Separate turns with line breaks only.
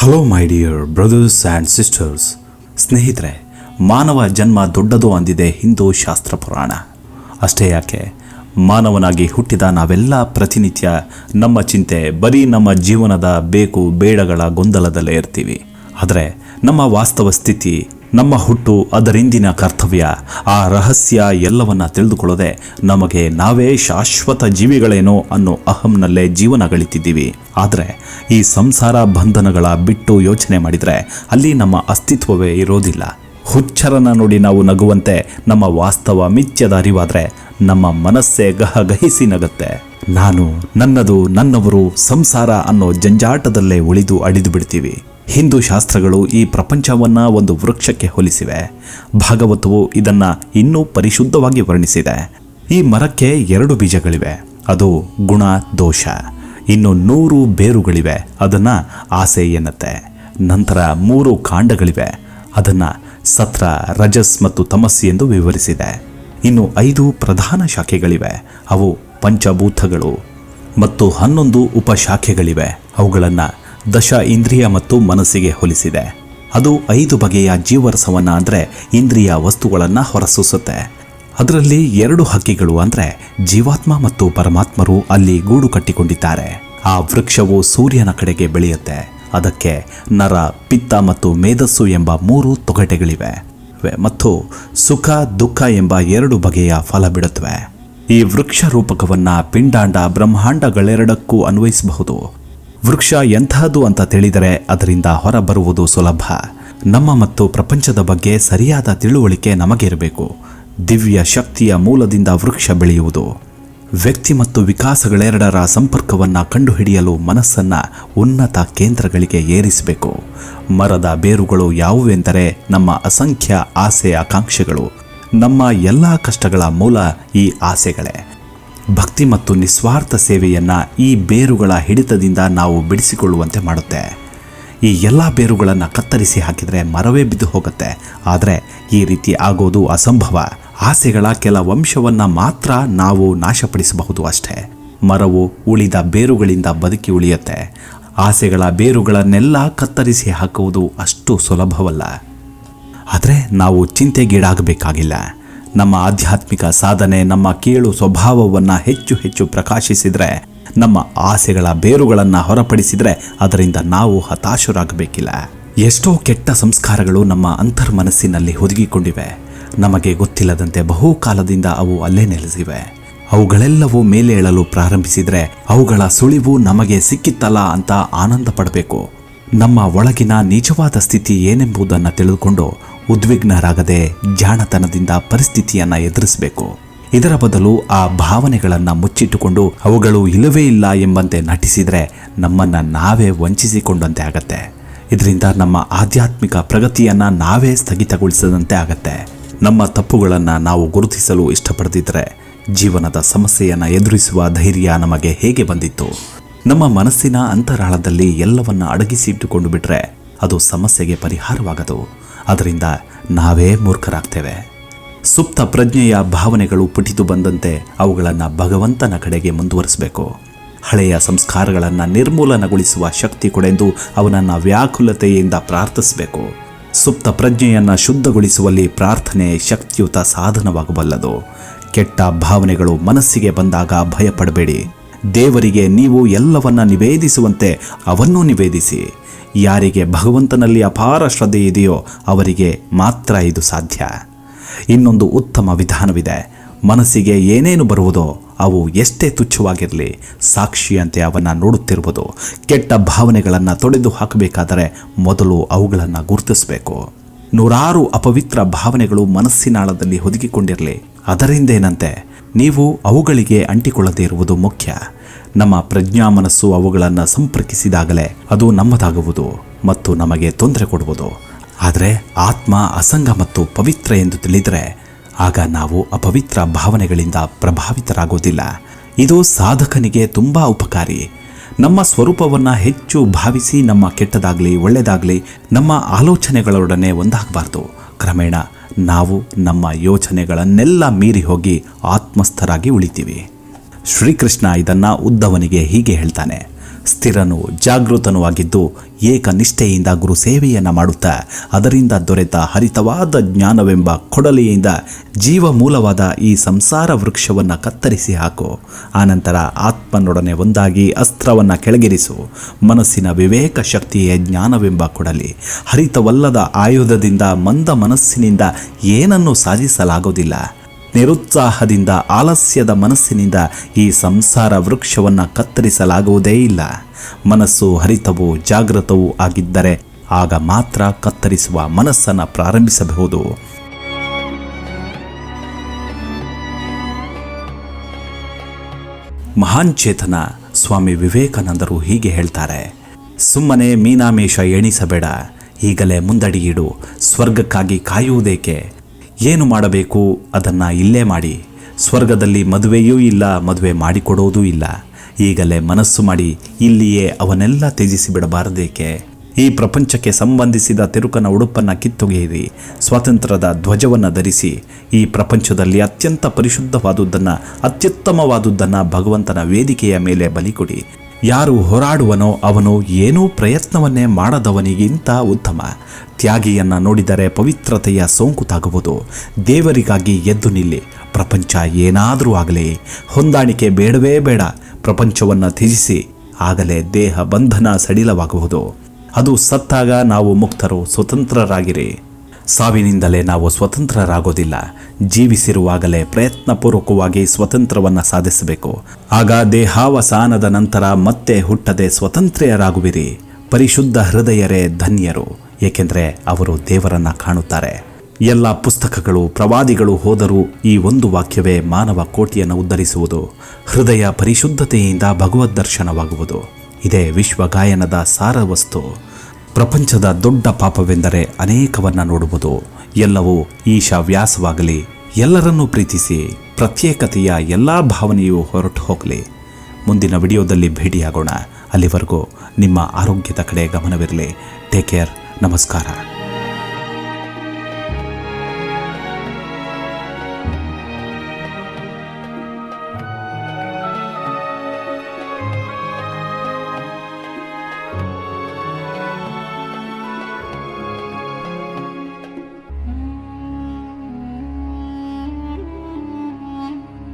Hello my dear brothers and sisters ಸ್ನೇಹಿತರೆ, ಮಾನವ ಜನ್ಮ ದೊಡ್ಡದು ಅಂದಿದೆ ಹಿಂದೂ ಶಾಸ್ತ್ರ ಪುರಾಣ. ಅಷ್ಟೇ ಯಾಕೆ? ಮಾನವನಾಗಿ ಹುಟ್ಟಿದ ನಾವೆಲ್ಲ ಪ್ರತಿನಿತ್ಯ ನಮ್ಮ ಚಿಂತೆ, ಬರೀ ನಮ್ಮ ಜೀವನದ ಬೇಕು, ಬೇಡಗಳ ಗೊಂದಲದಲ್ಲೇ ಇರ್ತೀವಿ. ಆದರೆ ನಮ್ಮ ವಾಸ್ತವ ಸ್ಥಿತಿ ನಮ್ಮ ಹುಟ್ಟು ಅದರಿಂದಿನ ಕರ್ತವ್ಯ. ಆ ರಹಸ್ಯ ಎಲ್ಲವನ್ನ ತಿಳಿದುಕೊಳ್ಳದೆ ನಮಗೆ ನಾವೇ ಶಾಶ್ವತ ಜೀವಿಗಳೇನೋ ಅನ್ನೋ ಅಹಂನಲ್ಲೇ ಜೀವನ ಗಳಿತಿದ್ದೀವಿ. ಆದರೆ ಈ ಸಂಸಾರ ಬಂಧನಗಳ ಬಿಟ್ಟು ಯೋಚನೆ ಮಾಡಿದರೆ ಅಲ್ಲಿ ನಮ್ಮ ಅಸ್ತಿತ್ವವೇ ಇರೋದಿಲ್ಲ. ಹುಚ್ಚರನ ನೋಡಿ ನಾವು ನಗುವಂತೆ ನಮ್ಮ ವಾಸ್ತವ ಮಿಥ್ಯದ ಅರಿವಾದರೆ ನಮ್ಮ ಮನಸ್ಸೇ ಗಹಗಹಿಸಿ ನಗುತ್ತೆ. ನಾನು ನನ್ನದು ನನ್ನವರು ಸಂಸಾರ ಅನ್ನೋ ಜಂಜಾಟದಲ್ಲೇ ಉಳಿದು ಅಡಿದು ಬಿಡ್ತೀವಿ. ಹಿಂದೂ ಶಾಸ್ತ್ರಗಳು ಈ ಪ್ರಪಂಚವನ್ನು ಒಂದು ವೃಕ್ಷಕ್ಕೆ ಹೋಲಿಸಿವೆ. ಭಾಗವತವು ಇದನ್ನು ಇನ್ನೂ ಪರಿಶುದ್ಧವಾಗಿ ವರ್ಣಿಸಿದೆ. ಈ ಮರಕ್ಕೆ ಎರಡು ಬೀಜಗಳಿವೆ. ಅದು ಗುಣ, ದೋಷ. ಇನ್ನು ನೂರು ಬೇರುಗಳಿವೆ. ಅದನ್ನು ಆಸೆ ಎನ್ನತ್ತೆ. ನಂತರ ಮೂರು ಕಾಂಡಗಳಿವೆ. ಅದನ್ನು ಸತ್ರ, ರಜಸ್ ಮತ್ತು ತಮಸ್ಸು ಎಂದು ವಿವರಿಸಿದೆ. ಇನ್ನು ಐದು ಪ್ರಧಾನ ಶಾಖೆಗಳಿವೆ. ಅವು ಪಂಚಭೂತಗಳು ಮತ್ತು ಹನ್ನೊಂದು ಉಪಶಾಖೆಗಳಿವೆ. ಅವುಗಳನ್ನು ದಶ ಇಂದ್ರಿಯ ಮತ್ತು ಮನಸ್ಸಿಗೆ ಹೋಲಿಸಿದೆ. ಅದು ಐದು ಬಗೆಯ ಜೀವರಸವನ್ನ ಅಂದರೆ ಇಂದ್ರಿಯ ವಸ್ತುಗಳನ್ನು ಹೊರಸೂಸುತ್ತೆ. ಅದರಲ್ಲಿ ಎರಡು ಹಕ್ಕಿಗಳು ಅಂದರೆ ಜೀವಾತ್ಮ ಮತ್ತು ಪರಮಾತ್ಮರು ಅಲ್ಲಿ ಗೂಡು ಕಟ್ಟಿಕೊಂಡಿದ್ದಾರೆ. ಆ ವೃಕ್ಷವು ಸೂರ್ಯನ ಕಡೆಗೆ ಬೆಳೆಯುತ್ತೆ. ಅದಕ್ಕೆ ನರ, ಪಿತ್ತ ಮತ್ತು ಮೇಧಸ್ಸು ಎಂಬ ಮೂರು ತೊಗಟೆಗಳಿವೆ. ಮತ್ತು ಸುಖ, ದುಃಖ ಎಂಬ ಎರಡು ಬಗೆಯ ಫಲ ಬಿಡುತ್ತವೆ. ಈ ವೃಕ್ಷ ರೂಪಕವನ್ನು ಪಿಂಡಾಂಡ ಬ್ರಹ್ಮಾಂಡಗಳೆರಡಕ್ಕೂ ಅನ್ವಯಿಸಬಹುದು. ವೃಕ್ಷ ಎಂತಹದ್ದು ಅಂತ ತಿಳಿದರೆ ಅದರಿಂದ ಹೊರಬರುವುದು ಸುಲಭ. ನಮ್ಮ ಮತ್ತು ಪ್ರಪಂಚದ ಬಗ್ಗೆ ಸರಿಯಾದ ತಿಳುವಳಿಕೆ ನಮಗಿರಬೇಕು. ದಿವ್ಯ ಶಕ್ತಿಯ ಮೂಲದಿಂದ ವೃಕ್ಷ ಬೆಳೆಯುವುದು. ವ್ಯಕ್ತಿ ಮತ್ತು ವಿಕಾಸಗಳೆರಡರ ಸಂಪರ್ಕವನ್ನು ಕಂಡುಹಿಡಿಯಲು ಮನಸ್ಸನ್ನ ಉನ್ನತ ಕೇಂದ್ರಗಳಿಗೆ ಏರಿಸಬೇಕು. ಮರದ ಬೇರುಗಳು ಯಾವುವೆಂದರೆ ನಮ್ಮ ಅಸಂಖ್ಯ ಆಸೆ ಆಕಾಂಕ್ಷೆಗಳು. ನಮ್ಮ ಎಲ್ಲ ಕಷ್ಟಗಳ ಮೂಲ ಈ ಆಸೆಗಳೇ. ಭಕ್ತಿ ಮತ್ತು ನಿಸ್ವಾರ್ಥ ಸೇವೆಯನ್ನು ಈ ಬೇರುಗಳ ಹಿಡಿತದಿಂದ ನಾವು ಬಿಡಿಸಿಕೊಳ್ಳುವಂತೆ ಮಾಡುತ್ತೆ. ಈ ಎಲ್ಲ ಬೇರುಗಳನ್ನು ಕತ್ತರಿಸಿ ಹಾಕಿದರೆ ಮರವೇ ಬಿದ್ದು ಹೋಗುತ್ತೆ. ಆದರೆ ಈ ರೀತಿ ಆಗೋದು ಅಸಂಭವ. ಆಸೆಗಳ ಕೆಲ ವಂಶವನ್ನು ಮಾತ್ರ ನಾವು ನಾಶಪಡಿಸಬಹುದು ಅಷ್ಟೇ. ಮರವು ಉಳಿದ ಬೇರುಗಳಿಂದ ಬದುಕಿ ಉಳಿಯುತ್ತೆ. ಆಸೆಗಳ ಬೇರುಗಳನ್ನೆಲ್ಲ ಕತ್ತರಿಸಿ ಹಾಕುವುದು ಅಷ್ಟು ಸುಲಭವಲ್ಲ. ಆದರೆ ನಾವು ಚಿಂತೆಗೀಡಾಗಬೇಕಾಗಿಲ್ಲ. ನಮ್ಮ ಆಧ್ಯಾತ್ಮಿಕ ಸಾಧನೆ, ನಮ್ಮ ಕೀಳು ಸ್ವಭಾವವನ್ನು ಹೆಚ್ಚು ಹೆಚ್ಚು ಪ್ರಕಾಶಿಸಿದರೆ, ನಮ್ಮ ಆಸೆಗಳ ಬೇರುಗಳನ್ನು ಹೊರಪಡಿಸಿದರೆ ಅದರಿಂದ ನಾವು ಹತಾಶರಾಗಬೇಕಿಲ್ಲ. ಎಷ್ಟೋ ಕೆಟ್ಟ ಸಂಸ್ಕಾರಗಳು ನಮ್ಮ ಅಂತರ್ಮನಸ್ಸಿನಲ್ಲಿ ಹುದುಗಿಕೊಂಡಿವೆ. ನಮಗೆ ಗೊತ್ತಿಲ್ಲದಂತೆ ಬಹುಕಾಲದಿಂದ ಅವು ಅಲ್ಲೇ ನೆಲೆಸಿವೆ. ಅವುಗಳೆಲ್ಲವೂ ಮೇಲೆ ಏಳಲು ಪ್ರಾರಂಭಿಸಿದರೆ ಅವುಗಳ ಸುಳಿವು ನಮಗೆ ಸಿಕ್ಕಿತ್ತಲ್ಲ ಅಂತ ಆನಂದ ಪಡಬೇಕು ನಮ್ಮ ಒಳಗಿನ ನಿಜವಾದ ಸ್ಥಿತಿ ಏನೆಂಬುದನ್ನು ತಿಳಿದುಕೊಂಡು ಉದ್ವಿಗ್ನರಾಗದೆ ಜಾಣತನದಿಂದ ಪರಿಸ್ಥಿತಿಯನ್ನ ಎದುರಿಸಬೇಕು. ಇದರ ಬದಲು ಆ ಭಾವನೆಗಳನ್ನು ಮುಚ್ಚಿಟ್ಟುಕೊಂಡು ಅವುಗಳು ಇಲ್ಲವೇ ಇಲ್ಲ ಎಂಬಂತೆ ನಟಿಸಿದರೆ ನಮ್ಮನ್ನು ನಾವೇ ವಂಚಿಸಿಕೊಂಡಂತೆ ಆಗತ್ತೆ. ಇದರಿಂದ ನಮ್ಮ ಆಧ್ಯಾತ್ಮಿಕ ಪ್ರಗತಿಯನ್ನು ನಾವೇ ಸ್ಥಗಿತಗೊಳಿಸದಂತೆ ಆಗತ್ತೆ. ನಮ್ಮ ತಪ್ಪುಗಳನ್ನು ನಾವು ಗುರುತಿಸಲು ಇಷ್ಟಪಡದಿದ್ದರೆ ಜೀವನದ ಸಮಸ್ಯೆಯನ್ನು ಎದುರಿಸುವ ಧೈರ್ಯ ನಮಗೆ ಹೇಗೆ ಬಂದಿತ್ತು? ನಮ್ಮ ಮನಸ್ಸಿನ ಅಂತರಾಳದಲ್ಲಿ ಎಲ್ಲವನ್ನ ಅಡಗಿಸಿಟ್ಟುಕೊಂಡು ಬಿಟ್ರೆ ಅದು ಸಮಸ್ಯೆಗೆ ಪರಿಹಾರವಾಗದು. ಅದರಿಂದ ನಾವೇ ಮೂರ್ಖರಾಗ್ತೇವೆ. ಸುಪ್ತ ಪ್ರಜ್ಞೆಯ ಭಾವನೆಗಳು ಪುಟಿತು ಬಂದಂತೆ ಅವುಗಳನ್ನು ಭಗವಂತನ ಕಡೆಗೆ ಮುಂದುವರಿಸಬೇಕು. ಹಳೆಯ ಸಂಸ್ಕಾರಗಳನ್ನು ನಿರ್ಮೂಲನಗೊಳಿಸುವ ಶಕ್ತಿ ಕೊಡೆಂದು ಅವನನ್ನು ವ್ಯಾಕುಲತೆಯಿಂದ ಪ್ರಾರ್ಥಿಸಬೇಕು. ಸುಪ್ತ ಪ್ರಜ್ಞೆಯನ್ನು ಶುದ್ಧಗೊಳಿಸುವಲ್ಲಿ ಪ್ರಾರ್ಥನೆ ಶಕ್ತಿಯುತ ಸಾಧನವಾಗಬಲ್ಲದು. ಕೆಟ್ಟ ಭಾವನೆಗಳು ಮನಸ್ಸಿಗೆ ಬಂದಾಗ ಭಯಪಡಬೇಡಿ. ದೇವರಿಗೆ ನೀವು ಎಲ್ಲವನ್ನ ನಿವೇದಿಸುವಂತೆ ಅವನ್ನೂ ನಿವೇದಿಸಿ. ಯಾರಿಗೆ ಭಗವಂತನಲ್ಲಿ ಅಪಾರ ಶ್ರದ್ಧೆ ಇದೆಯೋ ಅವರಿಗೆ ಮಾತ್ರ ಇದು ಸಾಧ್ಯ. ಇನ್ನೊಂದು ಉತ್ತಮ ವಿಧಾನವಿದೆ. ಮನಸ್ಸಿಗೆ ಏನೇನು ಬರುವುದೋ ಅವು ಎಷ್ಟೇ ತುಚ್ಛವಾಗಿರಲಿ, ಸಾಕ್ಷಿಯಂತೆ ಅವನ್ನು ನೋಡುತ್ತಿರುವುದು. ಕೆಟ್ಟ ಭಾವನೆಗಳನ್ನು ತೊಡೆದು ಹಾಕಬೇಕಾದರೆ ಮೊದಲು ಅವುಗಳನ್ನು ಗುರುತಿಸಬೇಕು. ನೂರಾರು ಅಪವಿತ್ರ ಭಾವನೆಗಳು ಮನಸ್ಸಿನಾಳದಲ್ಲಿ ಹೊದಿಕಿಕೊಂಡಿರಲಿ ಅದರಿಂದೇನಂತೆ? ನೀವು ಅವುಗಳಿಗೆ ಅಂಟಿಕೊಳ್ಳದೇ ಇರುವುದು ಮುಖ್ಯ. ನಮ್ಮ ಪ್ರಜ್ಞಾ ಮನಸ್ಸು ಅವುಗಳನ್ನು ಸಂಪರ್ಕಿಸಿದಾಗಲೇ ಅದು ನಮ್ಮದಾಗುವುದು ಮತ್ತು ನಮಗೆ ತೊಂದರೆ ಕೊಡುವುದು. ಆದರೆ ಆತ್ಮ ಅಸಂಗ ಮತ್ತು ಪವಿತ್ರ ಎಂದು ತಿಳಿದರೆ ಆಗ ನಾವು ಅಪವಿತ್ರ ಭಾವನೆಗಳಿಂದ ಪ್ರಭಾವಿತರಾಗೋದಿಲ್ಲ ಇದು ಸಾಧಕನಿಗೆ ತುಂಬ ಉಪಕಾರಿ. ನಮ್ಮ ಸ್ವರೂಪವನ್ನು ಹೆಚ್ಚು ಭಾವಿಸಿ ನಮ್ಮ ಕೆಟ್ಟದಾಗಲಿ ಒಳ್ಳೆಯದಾಗಲಿ ನಮ್ಮ ಆಲೋಚನೆಗಳೊಡನೆ ಒಂದಾಗಬಾರ್ದು. ಕ್ರಮೇಣ ನಾವು ನಮ್ಮ ಯೋಚನೆಗಳನ್ನೆಲ್ಲ ಮೀರಿ ಹೋಗಿ ಆತ್ಮಸ್ಥರಾಗಿ ಉಳಿತೀವಿ. ಶ್ರೀಕೃಷ್ಣ ಇದನ್ನು ಉದ್ದವನಿಗೆ ಹೀಗೆ ಹೇಳ್ತಾನೆ. ಸ್ಥಿರನು ಜಾಗೃತನೂ ಆಗಿದ್ದು ಏಕನಿಷ್ಠೆಯಿಂದ ಗುರು ಸೇವೆಯನ್ನು ಮಾಡುತ್ತಾ ಅದರಿಂದ ದೊರೆತ ಹರಿತವಾದ ಜ್ಞಾನವೆಂಬ ಕೊಡಲಿಯಿಂದ ಜೀವ ಮೂಲವಾದ ಈ ಸಂಸಾರ ವೃಕ್ಷವನ್ನು ಕತ್ತರಿಸಿ ಹಾಕು. ಆನಂತರ ಆತ್ಮನೊಡನೆ ಒಂದಾಗಿ ಅಸ್ತ್ರವನ್ನು ಕೆಳಗಿರಿಸು. ಮನಸ್ಸಿನ ವಿವೇಕ ಶಕ್ತಿಯೇ ಜ್ಞಾನವೆಂಬ ಕೊಡಲಿ. ಹರಿತವಲ್ಲದ ಆಯುಧದಿಂದ ಮಂದ ಮನಸ್ಸಿನಿಂದ ಏನನ್ನು ಸಾಧಿಸಲಾಗೋದಿಲ್ಲ ನಿರುತ್ಸಾಹದಿಂದ ಆಲಸ್ಯದ ಮನಸ್ಸಿನಿಂದ ಈ ಸಂಸಾರ ವೃಕ್ಷವನ್ನು ಕತ್ತರಿಸಲಾಗುವುದೇ ಇಲ್ಲ. ಮನಸ್ಸು ಹರಿತವೂ ಜಾಗೃತವೂ ಆಗಿದ್ದರೆ ಆಗ ಮಾತ್ರ ಕತ್ತರಿಸುವ ಮನಸ್ಸನ್ನು ಪ್ರಾರಂಭಿಸಬಹುದು. ಮಹಾನ್ ಚೇತನ ಸ್ವಾಮಿ ವಿವೇಕಾನಂದರು ಹೀಗೆ ಹೇಳ್ತಾರೆ. ಸುಮ್ಮನೆ ಮೀನಾಮೇಷ ಎಣಿಸಬೇಡ. ಈಗಲೇ ಮುಂದಡಿಯಿಡು. ಸ್ವರ್ಗಕ್ಕಾಗಿ ಕಾಯುವುದೇಕೆ? ಏನು ಮಾಡಬೇಕು ಅದನ್ನು ಇಲ್ಲೇ ಮಾಡಿ. ಸ್ವರ್ಗದಲ್ಲಿ ಮದುವೆಯೂ ಇಲ್ಲ, ಮದುವೆ ಮಾಡಿಕೊಡೋದೂ ಇಲ್ಲ. ಈಗಲೇ ಮನಸ್ಸು ಮಾಡಿ ಇಲ್ಲಿಯೇ ಅವನ್ನೆಲ್ಲ ತ್ಯಜಿಸಿ ಬಿಡಬಾರದೇಕೆ? ಈ ಪ್ರಪಂಚಕ್ಕೆ ಸಂಬಂಧಿಸಿದ ತಿರುಕನ ಉಡುಪನ್ನು ಕಿತ್ತೊಗೆಯಿರಿ. ಸ್ವಾತಂತ್ರ್ಯದ ಧ್ವಜವನ್ನು ಧರಿಸಿ ಈ ಪ್ರಪಂಚದಲ್ಲಿ ಅತ್ಯಂತ ಪರಿಶುದ್ಧವಾದುದನ್ನು ಅತ್ಯುತ್ತಮವಾದುದನ್ನು ಭಗವಂತನ ವೇದಿಕೆಯ ಮೇಲೆ ಬಲಿಕೊಡಿ. ಯಾರು ಹೋರಾಡುವನೋ ಅವನು ಏನೂ ಪ್ರಯತ್ನವನ್ನೇ ಮಾಡದವನಿಗಿಂತ ಉತ್ತಮ. ತ್ಯಾಗಿಯನ್ನು ನೋಡಿದರೆ ಪವಿತ್ರತೆಯ ಸೋಂಕು ತಾಗುವುದು. ದೇವರಿಗಾಗಿ ಎದ್ದು ನಿಲ್ಲಿ. ಪ್ರಪಂಚ ಏನಾದರೂ ಆಗಲಿ. ಹೊಂದಾಣಿಕೆ ಬೇಡವೇ ಬೇಡ. ಪ್ರಪಂಚವನ್ನು ತ್ಯಜಿಸಿ. ಆಗಲೇ ದೇಹ ಬಂಧನ ಸಡಿಲವಾಗುವುದು. ಅದು ಸತ್ತಾಗ ನಾವು ಮುಕ್ತರು, ಸ್ವತಂತ್ರರಾಗಿರಿ. ಸಾವಿನಿಂದಲೇ ನಾವು ಸ್ವತಂತ್ರರಾಗೋದಿಲ್ಲ. ಜೀವಿಸಿರುವಾಗಲೇ ಪ್ರಯತ್ನಪೂರ್ವಕವಾಗಿ ಸ್ವತಂತ್ರವನ್ನು ಸಾಧಿಸಬೇಕು. ಆಗ ದೇಹಾವಸಾನದ ನಂತರ ಮತ್ತೆ ಹುಟ್ಟದೆ ಸ್ವತಂತ್ರ್ಯರಾಗುವಿರಿ. ಪರಿಶುದ್ಧ ಹೃದಯರೇ ಧನ್ಯರು. ಏಕೆಂದರೆ ಅವರು ದೇವರನ್ನ ಕಾಣುತ್ತಾರೆ. ಎಲ್ಲ ಪುಸ್ತಕಗಳು, ಪ್ರವಾದಿಗಳು ಹೋದರೂ ಈ ಒಂದು ವಾಕ್ಯವೇ ಮಾನವ ಕೋಟಿಯನ್ನು ಉದ್ಧರಿಸುವುದು. ಹೃದಯ ಪರಿಶುದ್ಧತೆಯಿಂದ ಭಗವದ್ ದರ್ಶನವಾಗುವುದು. ಇದೇ ವಿಶ್ವ ಗಾಯನದ ಸಾರವಸ್ತು. ಪ್ರಪಂಚದ ದೊಡ್ಡ ಪಾಪವೆಂದರೆ ಅನೇಕವನ್ನ ನೋಡುವುದು. ಎಲ್ಲವೂ ಈಶಾ ವ್ಯಾಸವಾಗಲಿ. ಎಲ್ಲರನ್ನೂ ಪ್ರೀತಿಸಿ ಪ್ರತ್ಯೇಕತೆಯ ಎಲ್ಲ ಭಾವನೆಯೂ ಹೊರಟು ಹೋಗಲಿ. ಮುಂದಿನ ವಿಡಿಯೋದಲ್ಲಿ ಭೇಟಿಯಾಗೋಣ. ಅಲ್ಲಿವರೆಗೂ ನಿಮ್ಮ ಆರೋಗ್ಯದ ಕಡೆ ಗಮನವಿರಲಿ. ಟೇಕ್ ಕೇರ್ ನಮಸ್ಕಾರ.